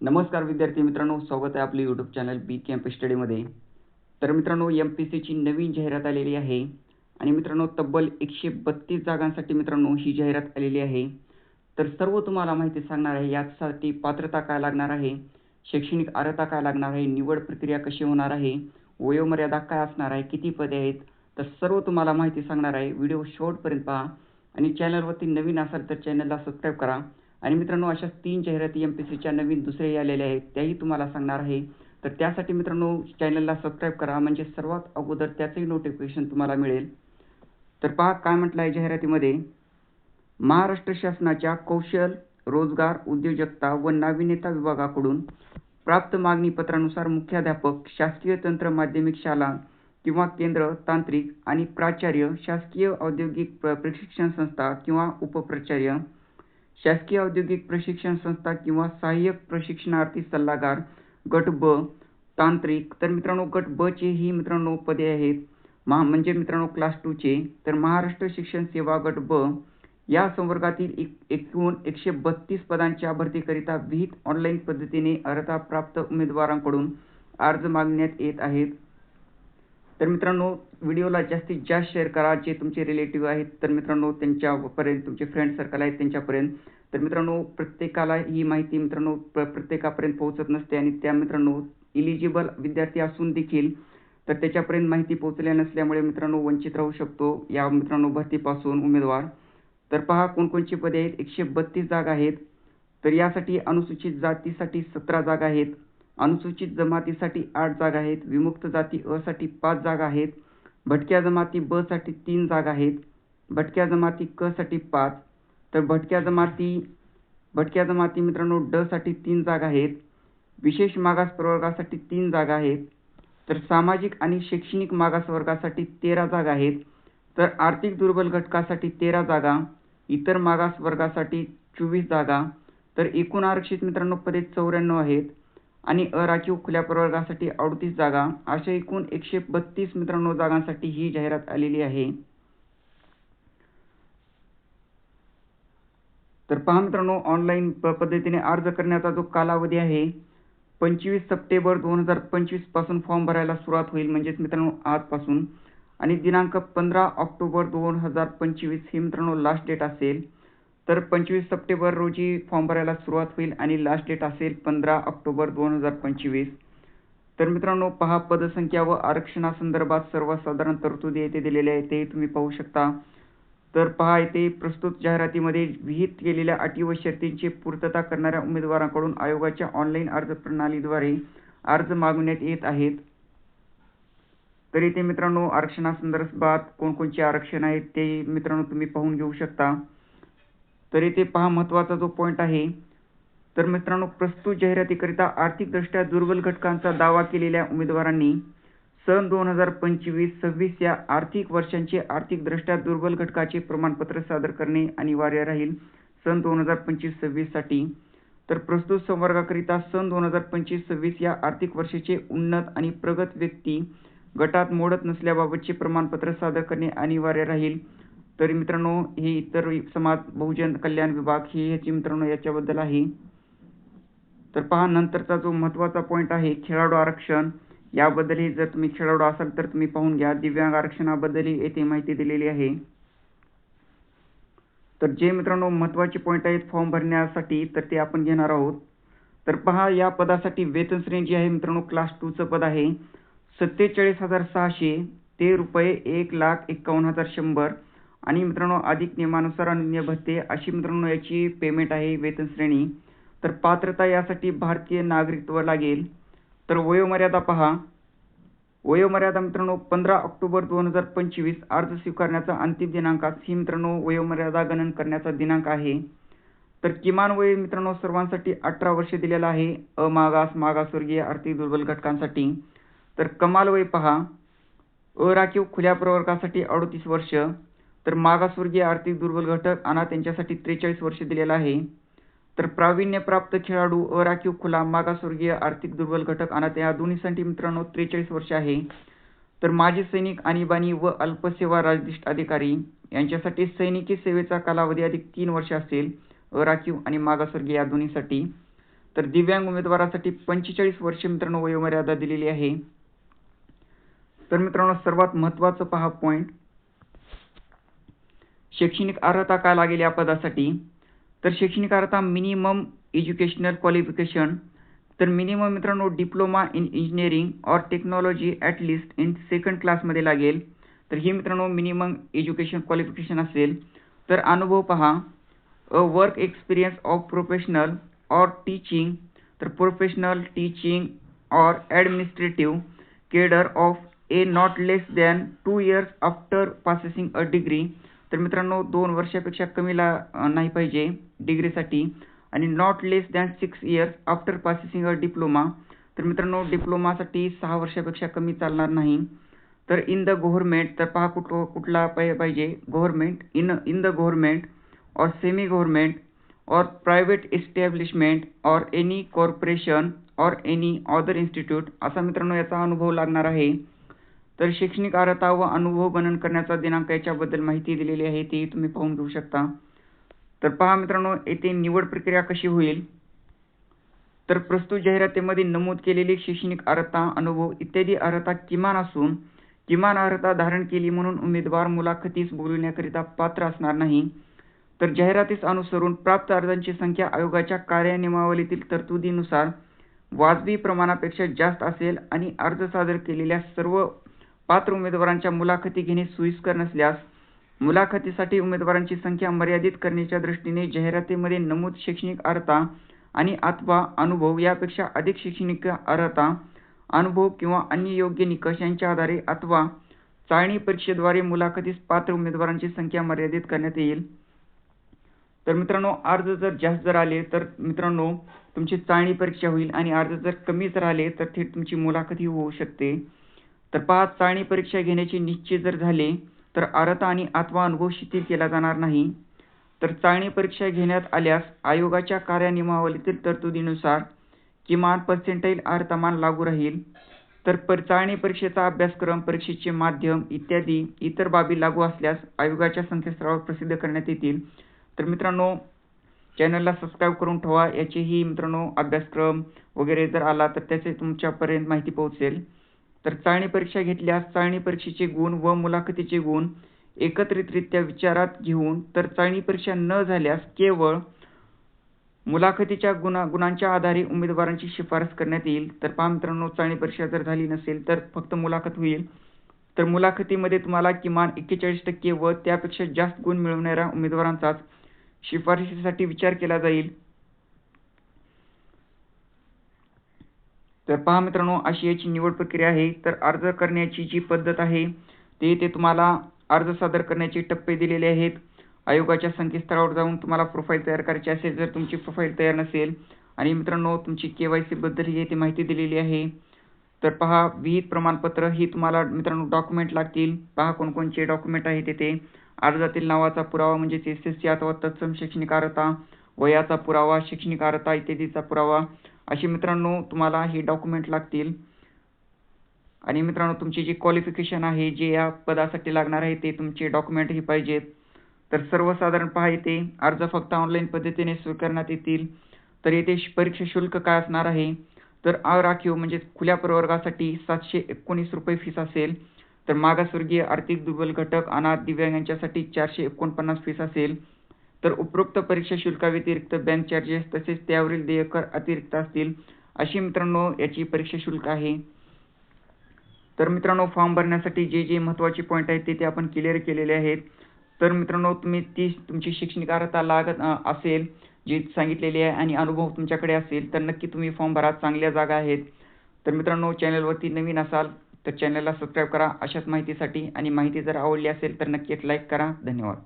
नमस्कार विद्यार्थी मित्रांनो स्वागत आहे आपले यूट्यूब चॅनल बी कॅम्प स्टडीमध्ये तर मित्रांनो एम पी सीची नवीन जाहिरात आलेली आहे. आणि मित्रांनो तब्बल एकशे बत्तीस जागांसाठी मित्रांनो ही जाहिरात आलेली आहे. तर सर्व तुम्हाला माहिती सांगणार आहे यासाठी पात्रता काय लागणार आहे? शैक्षणिक अर्हता काय लागणार आहे? निवड प्रक्रिया कशी होणार आहे? वयोमर्यादा काय असणार आहे? किती पदे आहेत? तर सर्व तुम्हाला माहिती सांगणार आहे. व्हिडिओ शेवटपर्यंत पहा. आणि चॅनलवरती नवीन असाल तर चॅनलला सबस्क्राईब करा. आणि मित्रांनो अशा तीन जाहिराती एम पी सीच्या नवीन दुसऱ्याही आलेल्या आहेत त्याही तुम्हाला सांगणार आहे. तर त्यासाठी मित्रांनो चॅनलला सबस्क्राईब करा म्हणजे सर्वात अगोदर त्याचंही नोटिफिकेशन तुम्हाला मिळेल. तर पहा काय म्हटलं आहे जाहिरातीमध्ये? महाराष्ट्र शासनाच्या कौशल रोजगार उद्योजकता व नाविन्यता विभागाकडून प्राप्त मागणी पत्रानुसार मुख्याध्यापक शासकीय तंत्र माध्यमिक शाळा किंवा केंद्र तांत्रिक आणि प्राचार्य शासकीय औद्योगिक प्रशिक्षण संस्था किंवा उपप्राचार्य शासकीय औद्योगिक प्रशिक्षण संस्था किंवा सहाय्यक प्रशिक्षणार्थी सल्लागार गट ब तांत्रिक तर मित्रांनो गट ब चे ही मित्रांनो पदे आहेत. महा म्हणजे मित्रांनो क्लास टूचे तर महाराष्ट्र शिक्षण सेवा गट ब या संवर्गातील एक एकूण एकशे बत्तीस पदांच्या भरतीकरिता विहित ऑनलाईन पद्धतीने अर्हता प्राप्त उमेदवारांकडून अर्ज मागण्यात येत आहेत. तर मित्रांनो व्हिडिओला जास्तीत जास्त शेअर करा. जे तुमचे रिलेटिव्ह आहेत तर मित्रांनो त्यांच्यापर्यंत तुमचे फ्रेंड सर्कल आहेत त्यांच्यापर्यंत. तर मित्रांनो प्रत्येकाला ही माहिती मित्रांनो प्रत्येकापर्यंत पोहोचत नसते आणि त्या मित्रांनो इलिजिबल विद्यार्थी असून देखील तर त्याच्यापर्यंत माहिती पोहोचल्या नसल्यामुळे मित्रांनो वंचित राहू शकतो. या मित्रांनो भरतीपासून उमेदवार. तर पहा कोणकोणची पदे आहेत? एकशे बत्तीस जागा आहेत. तर यासाठी अनुसूचित जातीसाठी सतरा जागा आहेत. अनुसूचित जमातीसाठी आठ जागा आहेत विमुक्त जाती असाठी पाच जागा आहेत भटक्या जमाती ब साठी तीन जागा आहेत भटक्या जमाती क साठी पाच तर भटक्या जमाती भटक्या जमाती मित्रांनो ड साठी तीन जागा आहेत विशेष मागास प्रवर्गासाठी तीन जागा आहेत तर सामाजिक आणि शैक्षणिक मागास वर्गासाठी तेरा जागा आहेत तर आर्थिक दुर्बल घटकासाठी तेरा जागा इतर मागास वर्गासाठी चोवीस जागा तर एकूण आरक्षित मित्रांनो पदे चौऱ्याण्णव आहेत आणि अराखीव खुल्या प्रवर्गासाठी अडतीस जागा अशा एकूण एकशे बत्तीस मित्रांनो जागांसाठी ही जाहिरात आलेली आहे. तर पहा मित्रांनो ऑनलाईन पद्धतीने अर्ज करण्याचा जो कालावधी आहे पंचवीस सप्टेंबर दोन हजार पंचवीसपासून फॉर्म भरायला सुरुवात होईल म्हणजेच मित्रांनो आजपासून. आणि दिनांक पंधरा ऑक्टोबर दोन हजार पंचवीस ही मित्रांनो लास्ट डेट असेल. तर पंचवीस सप्टेंबर रोजी फॉर्म भरायला सुरुवात होईल आणि लास्ट डेट असेल पंधरा ऑक्टोबर दोन हजार पंचवीस. तर मित्रांनो पहा पदसंख्या व आरक्षणासंदर्भात सर्वसाधारण तरतुदी येथे दिलेल्या आहेत ते तुम्ही पाहू शकता. तर पहा येथे प्रस्तुत जाहिरातीमध्ये विहित केलेल्या अटी व शर्तींची पूर्तता करणाऱ्या उमेदवारांकडून आयोगाच्या ऑनलाईन अर्ज प्रणालीद्वारे अर्ज मागवण्यात येत आहेत. तर येथे मित्रांनो आरक्षणासंदर्भात कोणकोणचे आरक्षण आहेत ते मित्रांनो तुम्ही पाहून घेऊ शकता. तर इथे पहा महत्त्वाचा जो पॉईंट आहे. तर मित्रांनो प्रस्तुत जाहिरातीकरिता आर्थिकदृष्ट्या दुर्बल घटकांचा दावा केलेल्या उमेदवारांनी सन दोन हजार पंचवीस सव्वीस या आर्थिक वर्षांचे आर्थिकदृष्ट्या दुर्बल घटकाचे प्रमाणपत्र सादर करणे अनिवार्य राहील सन दोन हजार पंचवीस सव्वीससाठी तर प्रस्तुत संवर्गाकरिता सन दोन हजार पंचवीस सव्वीस या आर्थिक वर्षाचे उन्नत आणि प्रगत व्यक्ती गटात मोडत नसल्याबाबतचे प्रमाणपत्र सादर करणे अनिवार्य राहील. तरी मित्रांनो हे इतर समाज बहुजन कल्याण विभाग हे ह्याची मित्रांनो याच्याबद्दल आहे. तर पहा नंतरचा जो महत्त्वाचा पॉईंट आहे खेळाडू आरक्षण. याबद्दलही जर तुम्ही खेळाडू असाल तर तुम्ही पाहून घ्या. दिव्यांग आरक्षणाबद्दलही येथे माहिती दिलेली आहे. तर जे मित्रांनो महत्त्वाचे पॉईंट आहेत फॉर्म भरण्यासाठी तर ते आपण घेणार आहोत. तर पहा या पदासाठी वेतन श्रेणी जी आहे मित्रांनो क्लास टूचं पद आहे. सत्तेचाळीस हजार सहाशे ते रुपये एक लाख एकावन्न हजार शंभर. आणि मित्रांनो अधिक नियमानुसार अन्य भत्ते अशी मित्रांनो याची पेमेंट आहे वेतन श्रेणी. तर पात्रता यासाठी भारतीय नागरिकत्व लागेल. तर वयोमर्यादा पहा. वयोमर्यादा मित्रांनो पंधरा ऑक्टोबर दोन हजार पंचवीस अर्ज स्वीकारण्याचा अंतिम दिनांकात ही मित्रांनो वयोमर्यादा गणन करण्याचा दिनांक आहे. तर किमान वय मित्रांनो सर्वांसाठी अठरा वर्ष दिलेलं आहे. अमागास मागासवर्गीय आर्थिक दुर्बल घटकांसाठी. तर कमाल वय पहा. अराखीव खुल्या प्रवर्गासाठी अडतीस वर्ष. तर मागासवर्गीय आर्थिक दुर्बल घटक अना त्यांच्यासाठी त्रेचाळीस वर्ष दिलेलं आहे. तर प्रावीण्यप्राप्त खेळाडू अराखीव खुला मागासवर्गीय आर्थिक दुर्बल घटक अना त्या दोन्हीसाठी मित्रांनो त्रेचाळीस वर्ष आहे. तर माजी सैनिक आणीबाणी व अल्पसेवा राजदिष्ट अधिकारी यांच्यासाठी सैनिकी सेवेचा कालावधी अधिक तीन वर्ष असेल अराखीव आणि मागासवर्गीय या दोन्हीसाठी. तर दिव्यांग उमेदवारासाठी पंचेचाळीस वर्ष मित्रांनो वयोमर्यादा दिलेली आहे. तर मित्रांनो सर्वात महत्त्वाचं पहा पॉईंट शैक्षणिक अर्हता काय लागेल या पदासाठी? तर शैक्षणिक अर्हता मिनिमम एज्युकेशनल क्वालिफिकेशन तर मिनिमम मित्रांनो diploma in engineering or technology at least in second क्लासमध्ये लागेल. तर ही मित्रांनो मिनिमम एज्युकेशन क्वालिफिकेशन असेल. तर अनुभव पहा. A work experience of professional or teaching तर professional teaching or administrative cadre of a not less than two years after passing a degree तर मित्रांनो दोन वर्षापेक्षा कमीला नाही पाहिजे डिग्रीसाठी. आणि not less than six years after passing a diploma तर मित्रांनो डिप्लोमासाठी सहा वर्षापेक्षा कमी चालणार नाही. तर इन द गव्हर्नमेंट तर पहा कुठ कुठला पाहिजे. Government in in the government or semi government or private establishment or any corporation or any other institute असा मित्रांनो याचा अनुभव लागणार आहे. तर शैक्षणिक अर्हता व अनुभव गणन करण्याचा दिनांक याच्याबद्दल माहिती दिलेली आहे ती तुम्ही पाहून घेऊ शकता. तर पहा मित्रांनो येथे निवड प्रक्रिया कशी होईल? तर प्रस्तुत जाहिरातीमध्ये नमूद केलेली शैक्षणिक अर्हता अनुभव इत्यादी अर्हता किमान असून किमान अर्हता धारण केली म्हणून उमेदवार मुलाखतीस बोलविण्याकरिता पात्र असणार नाही. तर जाहिरातीस अनुसरून प्राप्त अर्जांची संख्या आयोगाच्या कार्यनियमावलीतील तरतुदीनुसार वाजवी प्रमाणापेक्षा जास्त असेल आणि अर्ज सादर केलेल्या सर्व पात्र उमेदवारांच्या मुलाखती घेणे सोयीस्कर नसल्यास मुलाखतीसाठी उमेदवारांची संख्या मर्यादित करण्याच्या दृष्टीने जाहिरातीमध्ये नमूद शैक्षणिक अर्हता आणि अथवा अनुभव यापेक्षा अधिक शैक्षणिक अर्हता अनुभव किंवा अन्य योग्य निकष यांच्या आधारे अथवा चाळणी परीक्षेद्वारे मुलाखतीस पात्र उमेदवारांची संख्या मर्यादित करण्यात येईल. तर मित्रांनो अर्ज जर जास्त जर आले तर मित्रांनो तुमची चाळणी परीक्षा होईल आणि अर्ज जर कमी जर आले तर थेट तुमची मुलाखती होऊ शकते. तर पाच चाळणी परीक्षा घेण्याचे निश्चित जर झाले तर अर्हता आणि आत्मा अनुभव शिथिल केला जाणार नाही. तर चाळणी परीक्षा घेण्यात आल्यास आयोगाच्या कार्यानियमावलीतील तरतुदीनुसार किमान पर्सेंटाईल अर्थमान लागू राहील. तर पर चाळणी परीक्षेचा अभ्यासक्रम परीक्षेचे माध्यम इत्यादी इतर बाबी लागू असल्यास आयोगाच्या संकेतस्थळावर प्रसिद्ध करण्यात येतील. तर मित्रांनो चॅनलला सबस्क्राईब करून ठेवा. याचेही मित्रांनो अभ्यासक्रम वगैरे जर आला तर त्याचे तुमच्यापर्यंत माहिती पोहोचेल. तर चाळणी परीक्षा घेतल्यास चाळणी परीक्षेचे गुण व मुलाखतीचे गुण एकत्रितरित्या विचारात घेऊन तर चाळणी परीक्षा न झाल्यास केवळ मुलाखतीच्या गुणा गुणांच्या आधारे उमेदवारांची शिफारस करण्यात येईल. तर पहा मित्रांनो चाळणी परीक्षा जर झाली नसेल तर फक्त मुलाखत होईल. तर मुलाखतीमध्ये तुम्हाला किमान एक्केचाळीस टक्के व त्यापेक्षा जास्त गुण मिळवणाऱ्या उमेदवारांचाच शिफारशीसाठी विचार केला जाईल. तर पहा मित्रांनो अशी याची निवड प्रक्रिया आहे. तर अर्ज करण्याची जी पद्धत आहे ते ते तुम्हाला अर्ज सादर करण्याचे टप्पे दिलेले आहेत. आयोगाच्या संकेतस्थळावर जाऊन तुम्हाला प्रोफाईल तयार करायची असेल जर तुमची प्रोफाईल तयार नसेल. आणि मित्रांनो तुमची के वाय सीबद्दल ही येथे माहिती दिलेली आहे. तर पहा विहित प्रमाणपत्र ही तुम्हाला मित्रांनो डॉक्युमेंट लागतील. पहा कोणकोणचे डॉक्युमेंट आहेत तेथे अर्जातील नावाचा पुरावा म्हणजेच एस एस सी अथवा तत्सम शैक्षणिक अर्हता वयाचा पुरावा शैक्षणिक अर्हता इत्यादीचा पुरावा. अशी मित्रांनो तुम्हाला ही डॉक्युमेंट लागतील. आणि मित्रांनो तुमची जी क्वालिफिकेशन आहे जे या पदासाठी लागणार आहे ते तुमचे डॉक्युमेंटही पाहिजेत. तर सर्वसाधारण पहा येते अर्ज फक्त ऑनलाईन पद्धतीने स्वीकारण्यात येतील. तर येथे परीक्षा शुल्क काय असणार आहे? तर अराखीव म्हणजे खुल्या प्रवर्गासाठी सातशे एकोणीस रुपये फीस असेल. तर मागासवर्गीय आर्थिक दुर्बल घटक अनाथ दिव्यांगांच्यासाठी चारशे एकोणपन्नास फीस असेल. तर उपरोक्त परीक्षा शुल्काव्यतिरिक्त बँक चार्जेस तसेच त्यावरील देयकर अतिरिक्त असतील अशी मित्रांनो याची परीक्षा शुल्क आहे. तर मित्रांनो फॉर्म भरण्यासाठी जे जे महत्त्वाचे पॉईंट आहेत ते ते आपण क्लिअर केलेले आहेत. तर मित्रांनो तुम्ही ती तुमची शैक्षणिक अर्हता लागत असेल जी सांगितलेली आहे आणि अनुभव तुमच्याकडे असेल तर नक्की तुम्ही फॉर्म भरा चांगल्या जागा आहेत. तर मित्रांनो चॅनलवरती नवीन असाल तर चॅनलला सबस्क्राईब करा अशाच माहितीसाठी आणि माहिती जर आवडली असेल तर नक्की लाईक करा. धन्यवाद.